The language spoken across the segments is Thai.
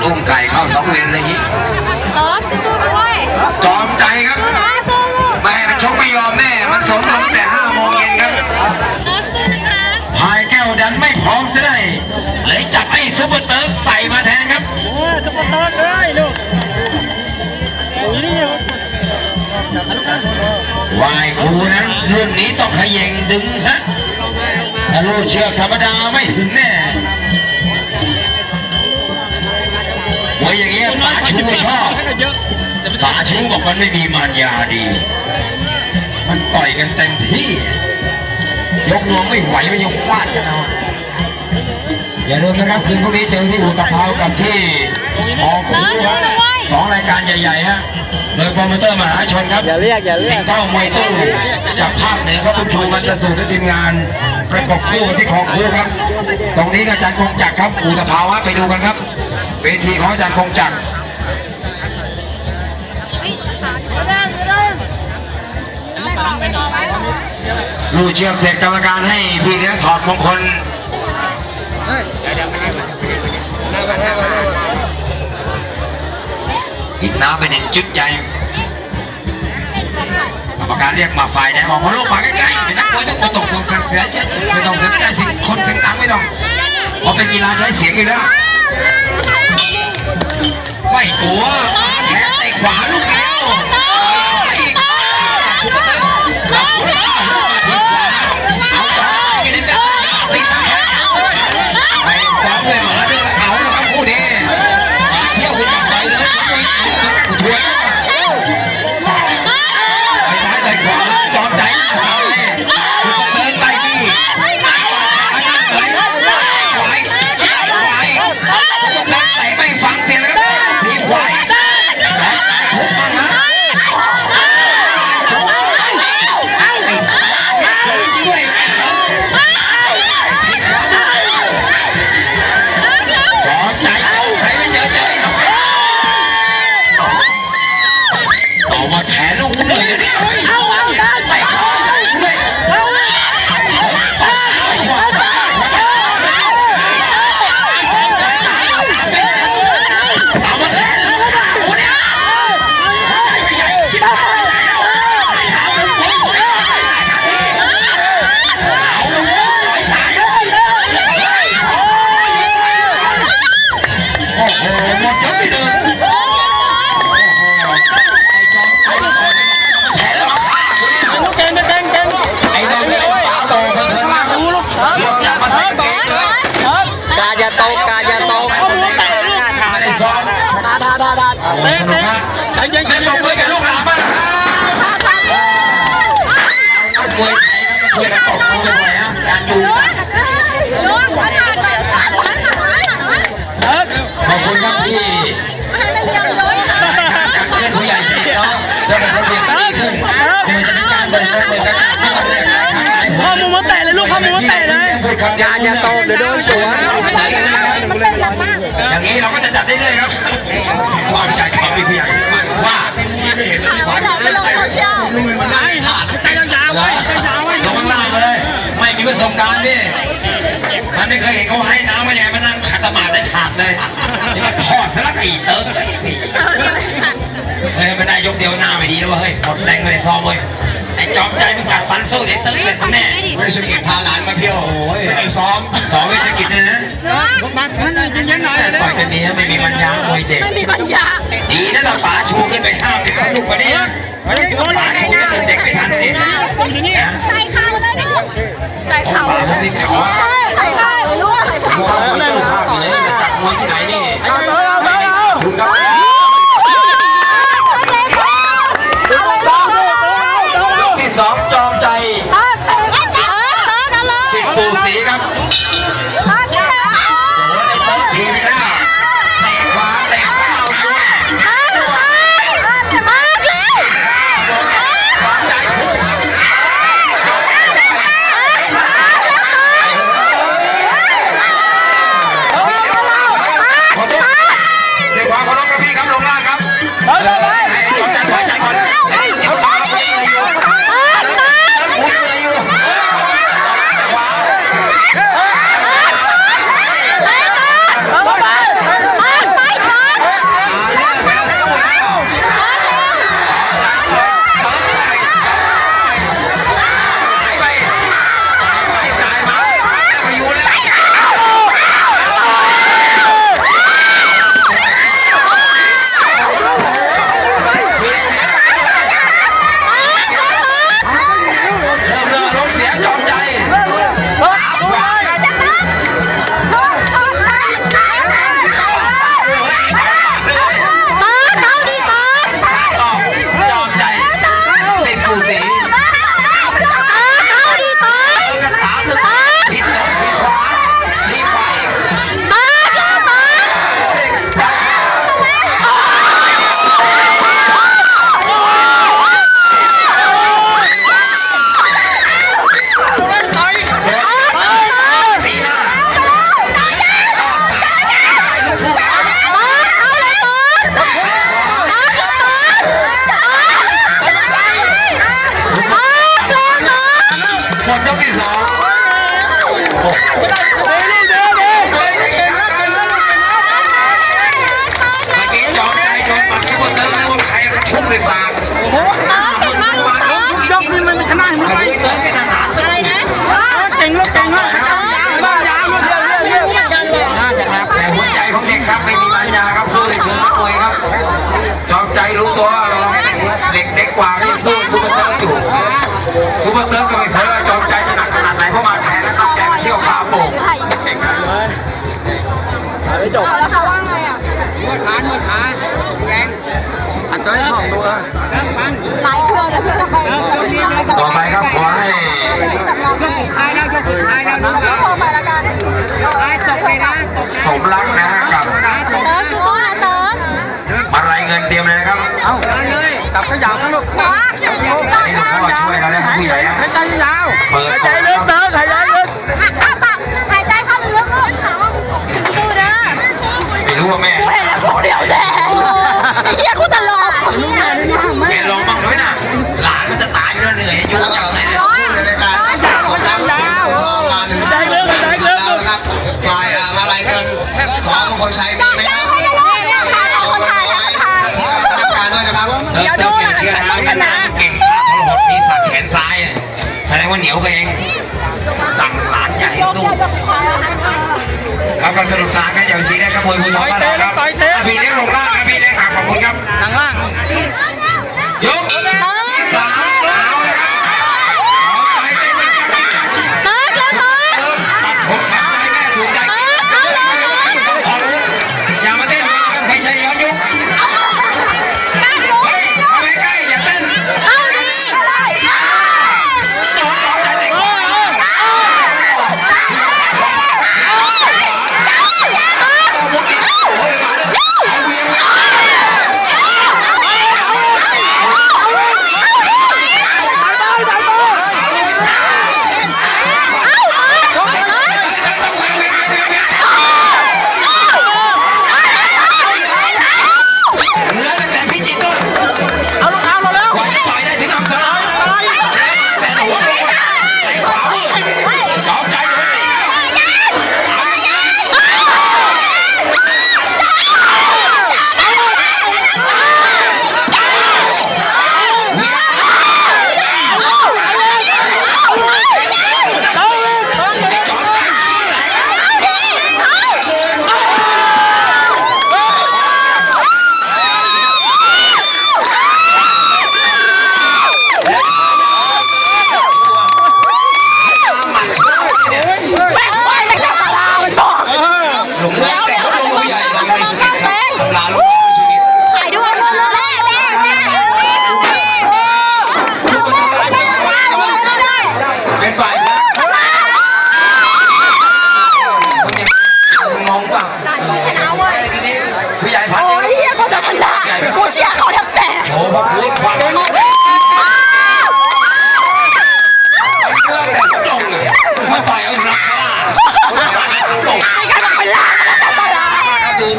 อนอุ้มไก่เข้าสองเลนเลยฮิเติร์ดสู้ๆด้วยจอมใจครับสู้นะสู้ลูกไม่ให้มันชกไม่ยอมแน่มันสมลงแต่ห้าโมงเย็นครับเติร์ดสู้นะคะพายแก้วดันไม่พร้อมซะได้เลยจับไอ้ซุปเปอร์เติร์กใส่มาแทนครับโอ้ยจะมาเติร์ดเลยลูกโอ้ยนี่จับลูกกันวายครูนั้นรุ่นนี้ต้องขย่งดึงฮะถ้าลูกเชือกธรรมดาไม่ถึงแน่ ชูชอบเยอะป๋าชูบอกมันไม่มีมารยาดี มันต่อยกันเต็มที่ ยกนวงไม่ไหวมันยังฟาดกันเอาอย่าลืมนะครับคืนพรุ่งนี้เจอที่อุตภาวกับที่ออกคูครับสองรายการใหญ่ๆฮะโดยโปรโมเตอร์มหาชนครับอย่าเรียกอย่าเรียสิกงห์เท่ามวยตู้จากภาคเหนือครับคุณชูมันจะสู่ที่ทีมงาน ประกบคู่กันที่ของคู่ครับ ตรงนี้ก็อาจารย์คงจักรครับอุตภาวะไปดูกันครับเวทีของอาจารย์คงจักร ลูกเชือกเสร็จกรรมการให้พี่เลี้ยงถอดมงคลอีกน้ำไปหนึ่งจุดใหญ่กรรมการเรียกมาฝ่ายแดงออกมาลูกมาใกล้ๆเป็นนักมวยต้องมาตกทองเสียเสียไม่ต้องเสียไม่ได้สิคนถึงตังไม่ต้องเพราะเป็นกีฬาใช้เสียงอยู่แล้วไม่กลัวมาแทงในขวาลูก มวยไทยก็ช่วยกันตบมือกันหน่อยฮะการดูกันลูกหัวขาดเลยขาดเลยขาดเลยเออขอบคุณครับที่ให้มันเรียบร้อยจากเพื่อนผู้ใหญ่สนิทเนาะเพื่อเป็นระเบียบที่ดีขึ้นไม่ว่าจะเป็นการเดินรถเดินกระดาษไม่ว่าจะเป็นการทางไหนข้อมือมาเตะเลยลูกข้อมือมาเตะเลยพูดคำเดียวอย่าตบเดี๋ยวโดนสวนใส่กันนะครับมันเป็นอย่างมากอย่างนี้เราก็จะจัดเรื่อยๆครับความใจเขามีผู้ใหญ่ สบการณ์นี่มันไม่เคยเห็นเขาให้น้ำมาอย่างมันนั่งขัดตมาดได้ฉาดเลยนี่มันทอดซะแล้วก็อีเติร์กเฮ้ยไม่ได้ยกเดียวหน้าไม่ดีแล้วเฮ้ยหมดแรงไม่ได้ซ้อมเว้ย ไอ้จอมใจมึงกัดฟันสู้เดี๋ยวเติร์กเสร็จแน่เวชกิจพาหลานมาเที่ยวไม่ได้ซ้อมสองวิชกิจเลยนะมาเย็นๆหน่อยแต่ต่อยกันนี้ไม่มีปัญญามวยเด็กไม่มีปัญญาดีนะเราป๋าชูขึ้นไปห้ามเด็กสนุกกว่านี้นะป๋าชูขึ้นเด็กไม่ทันนี่ใส่ข่าวเลยลูกใส่ข่าวป๋าผมนี่จ๋อใส่ข่าวลูกใส่สิงข่าว ต่อไปครับขอให้ท้ายแล้วจะถึรายแล้วน้อไปแล้วกันตกไปนะตสมรักนะฮะกับเติร์สู้ๆนะเติร์มารายเงินเตรียมเลยนะครับ เอ้าเลยตับขยาวนะลูกนี่หลวงพ่อช่วยเราได้ครับผู้ใหญ่ฮะเปิดใจเลย เดี๋ยวดูหลังฉันต้องชนะเก่งขาพรหดมีสักแขนซ้ายแสดงว่าเหนียวกเองสั่งหลานอย่ให้สู้ครับการสนุกสนานกันอย่างนี้นะครับมวยภูทรบ้านเราครับพี่เลี้ลงล่างครับพี่เลี้ขับขอบคุณครับหลังล่าง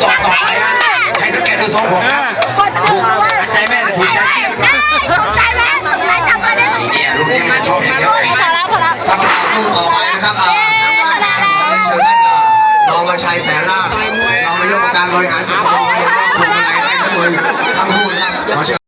小伙呀，还是干这小伙。